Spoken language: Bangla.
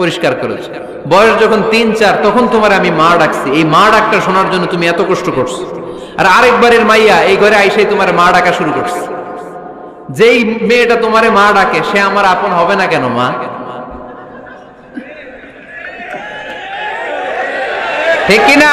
পরিষ্কার করেছ। বয়স যখন তিন, চার, তখন তোমার আমি মা ডাকছি। এই মা ডাকটা শোনার জন্য তুমি এত কষ্ট করছ। আর আরেকবারের মাইয়া এই ঘরে আইসে তোমার মা ডাকা শুরু করছে। যেই মেয়েটা তোমারে মা ডাকে, সে আমার আপন হবে না কেন, মা? ঠিক কিনা?